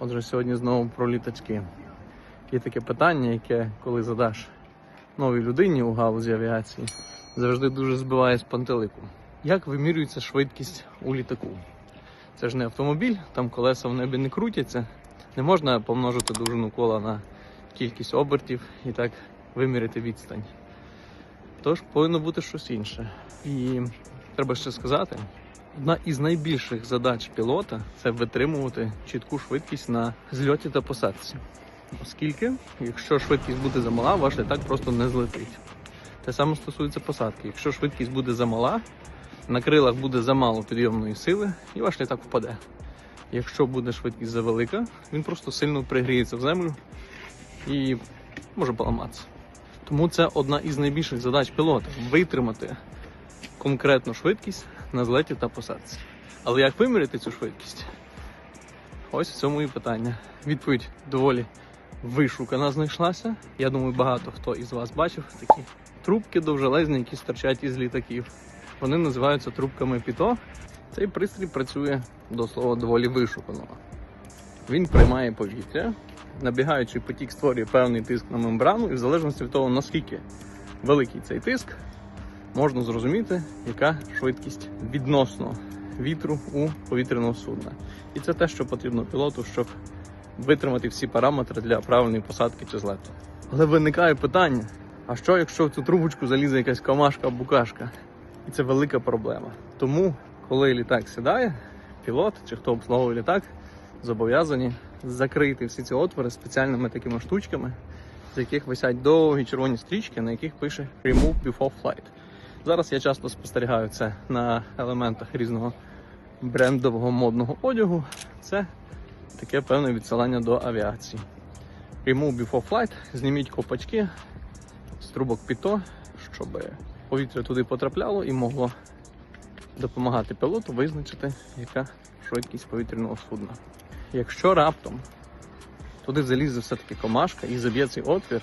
Отже, сьогодні знову про літачки. Є таке питання, яке коли задаш новій людині у галузі авіації, завжди дуже збиває з пантелику. Як вимірюється швидкість у літаку? Це ж не автомобіль, там колеса в небі не крутяться. Не можна помножити довжину кола на кількість обертів і так виміряти відстань. Тож повинно бути щось інше. І треба ще сказати, одна із найбільших задач пілота це витримувати чітку швидкість на зльоті та посадці. Оскільки, якщо швидкість буде замала, ваш літак просто не злетить. Те саме стосується посадки. Якщо швидкість буде замала, на крилах буде замало підйомної сили, і ваш літак впаде. Якщо буде швидкість завелика, він просто сильно пригріється в землю і може поламатися. Тому це одна із найбільших задач пілота витримати конкретну швидкість на злеті та посадці. Але як виміряти цю швидкість? Ось в цьому і питання. Відповідь доволі вишукана знайшлася. Я думаю, багато хто із вас бачив такі трубки довжелезні, які стирчать із літаків. Вони називаються трубками піто. Цей пристрій працює до слова доволі вишукано. Він приймає повітря, набігаючий потік створює певний тиск на мембрану, і в залежності від того, наскільки великий цей тиск, можна зрозуміти, яка швидкість відносно вітру у повітряного судна. І це те, що потрібно пілоту, щоб витримати всі параметри для правильної посадки чи злету. Але виникає питання: а що, якщо в цю трубочку залізе якась комашка букашка? І це велика проблема. Тому, коли літак сідає, пілот чи хто обслуговує літак, зобов'язані закрити всі ці отвори спеціальними такими штучками, з яких висять довгі червоні стрічки, на яких пише Remove before flight. Зараз я часто спостерігаю це на елементах різного брендового модного одягу. Це таке певне відсилання до авіації. Remove before flight, зніміть копачки з трубок піто, щоб повітря туди потрапляло і могло допомагати пілоту визначити, яка швидкість повітряного судна. Якщо раптом туди залізе все-таки комашка і заб'є цей отвір,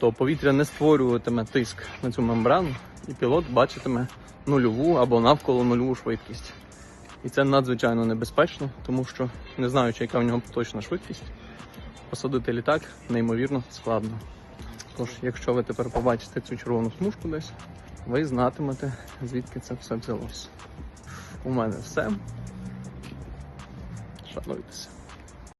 то повітря не створюватиме тиск на цю мембрану, і пілот бачитиме нульову або навколо нульову швидкість. І це надзвичайно небезпечно, тому що, не знаючи, яка в нього точна швидкість, посадити літак неймовірно складно. Тож, якщо ви тепер побачите цю червону смужку десь, ви знатимете, звідки це все взялося. У мене все. Шануйтеся.